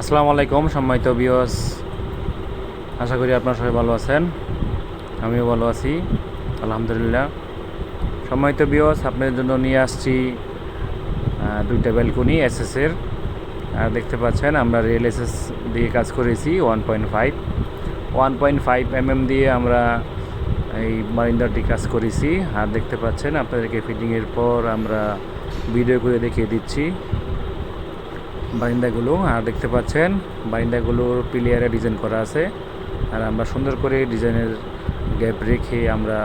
আসসালামু আলাইকুম, সম্মানিত বিয়স আশা করি আপনারা সবাই ভালো আছেন। আমিও ভালো আছি, আলহামদুলিল্লাহ। সম্মানিত বিয়স আপনাদের জন্য নিয়ে আসছি দুইটা ব্যালকনি এসএসের আর দেখতে পাচ্ছেন, আমরা রিয়েল এসএস দিয়ে কাজ করেছি one point five one point five mm দিয়ে আমরা এই মারিন্দারটি কাজ করেছি। আর দেখতে পাচ্ছেন, আপনাদেরকে ফিটিংয়ের পর আমরা ভিডিও করে দেখিয়ে দিচ্ছি। বারিন্দাগুলো আর দেখতে পাচ্ছেন বারিন্দাগুলোর পিলিয়ারে ডিজাইন করা আছে। আর আমরা সুন্দর করে ডিজাইনের গ্যাপ রেখে আমরা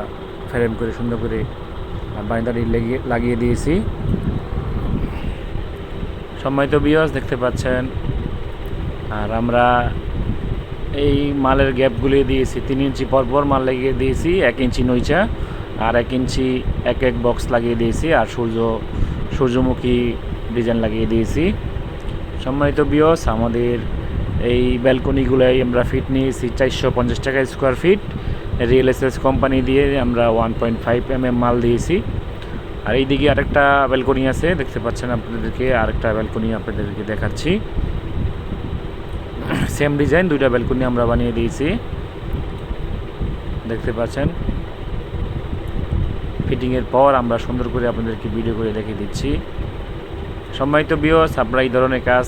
ফ্রেম করে সুন্দর করে বারিন্দাটি লেগে, লাগিয়ে দিয়েছি। সম্মানিত বিয়স দেখতে পাচ্ছেন, আর আমরা এই মালের গ্যাপগুলি দিয়েছি। তিন ইঞ্চি পরপর মাল লাগিয়ে দিয়েছি, এক ইঞ্চি নইচা আর এক ইঞ্চি এক এক বক্স লাগিয়ে দিয়েছি, আর সূর্য, সূর্যমুখী ডিজাইন লাগিয়ে দিয়েছি। সম্মানিত বিয়স আমাদের এই ব্যালকনিগুলোয় আমরা ফিট নিয়েছি চারশো পঞ্চাশ টাকা square feet real SS company দিয়ে আমরা one point five m m মাল দিয়েছি। আর এইদিকে আরেকটা ব্যালকনি আছে, দেখতে পাচ্ছেন আপনাদেরকে, আরেকটা ব্যালকনি আপনাদেরকে দেখাচ্ছি। সেম ডিজাইন দুইটা ব্যালকনি আমরা বানিয়ে দিয়েছি। দেখতে পাচ্ছেন? ফিটিংয়ের পর আমরা সুন্দর করে আপনাদেরকে ভিডিও করে দেখিয়ে দিচ্ছি। সম্মানিত বিয়স আপনারা এই ধরনের কাজ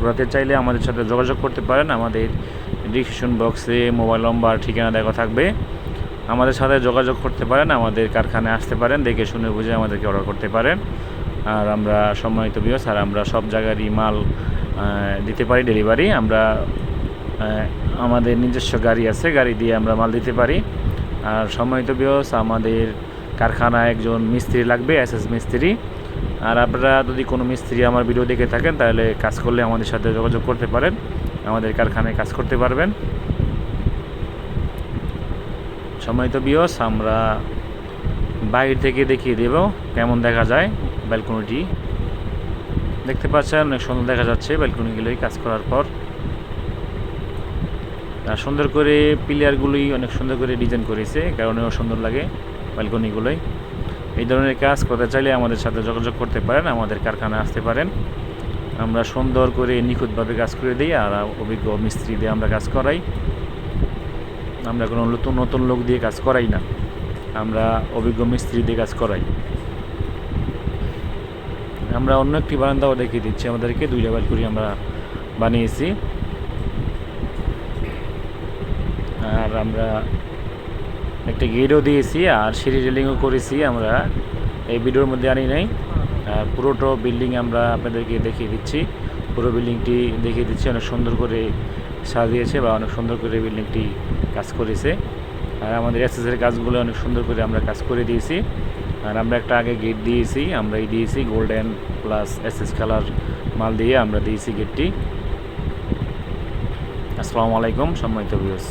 করাতে চাইলে আমাদের সাথে যোগাযোগ করতে পারেন। আমাদের ডিসক্রিপশন বক্সে মোবাইল নম্বর ঠিকানা দেখা থাকবে। আমাদের সাথে যোগাযোগ করতে পারেন, আমাদের কারখানায় আসতে পারেন, দেখে শুনে বুঝে আমাদেরকে অর্ডার করতে পারেন। আর আমরা সম্মানিত বিয়স আর আমরা সব জায়গারই মাল দিতে পারি ডেলিভারি আমরা আমাদের নিজস্ব গাড়ি আছে, গাড়ি দিয়ে আমরা মাল দিতে পারি। আর সম্মানিত বিয়স আমাদের কারখানায় একজন মিস্ত্রি লাগবে এস এস মিস্ত্রি। আর আপনারা যদি কোনো মিস্ত্রি আমার ভিডিও দেখে থাকেন, তাহলে কাজ করলে আমাদের সাথে যোগাযোগ করতে পারেন। আমাদের কারখানায় কাজ করতে পারবেন। সময় তো বিয়স আমরা বাইরে থেকে দেখিয়ে দেব কেমন দেখা যায় ব্যালকনিটি দেখতে পাচ্ছেন, অনেক সুন্দর দেখা যাচ্ছে ব্যালকনিগুলোই কাজ করার পর। আর সুন্দর করে পিলিয়ারগুলোই অনেক সুন্দর করে ডিজাইন করেছে, কারণেও সুন্দর লাগে ব্যালকনিগুলোই এই ধরনের কাজ করতে চাইলে আমাদের সাথে যোগাযোগ করতে পারেন, আমাদের কারখানায় আসতে পারেন। আমরা সুন্দর করে নিখুঁতভাবে কাজ করে দিই আর অভিজ্ঞ মিস্ত্রি দিয়ে আমরা কাজ করাই। আমরা কোনো নতুন নতুন লোক দিয়ে কাজ করাই না। আমরা অভিজ্ঞ মিস্ত্রি দিয়ে কাজ করাই। আমরা অন্য একটি বারান্দাও দেখিয়ে দিচ্ছি, আমাদেরকে দুই দুইটা ব্যালকনি আমরা বানিয়েছি। আর আমরা একটা গেটও দিয়েছি আর সিঁড়ি রেলিংও করেছি আমরা। এই ভিডিওর মধ্যে আনি নাই। পুরোটো বিল্ডিং আমরা আপনাদেরকে দেখিয়ে দিচ্ছি। পুরো বিল্ডিংটি দেখিয়ে দিচ্ছি। অনেক সুন্দর করে সাজিয়েছে বা অনেক সুন্দর করে বিল্ডিংটি কাজ করেছে। আর আমাদের এসএসের কাজগুলো অনেক সুন্দর করে আমরা কাজ করে দিয়েছি। আর আমরা একটা আগে গেট দিয়েছি আমরা এই দিয়েছি গোল্ডেন প্লাস এসএস কালার মাল দিয়ে আমরা দিয়েছি গেটটি। আসসালামু আলাইকুম, সম্মানিত ভিউস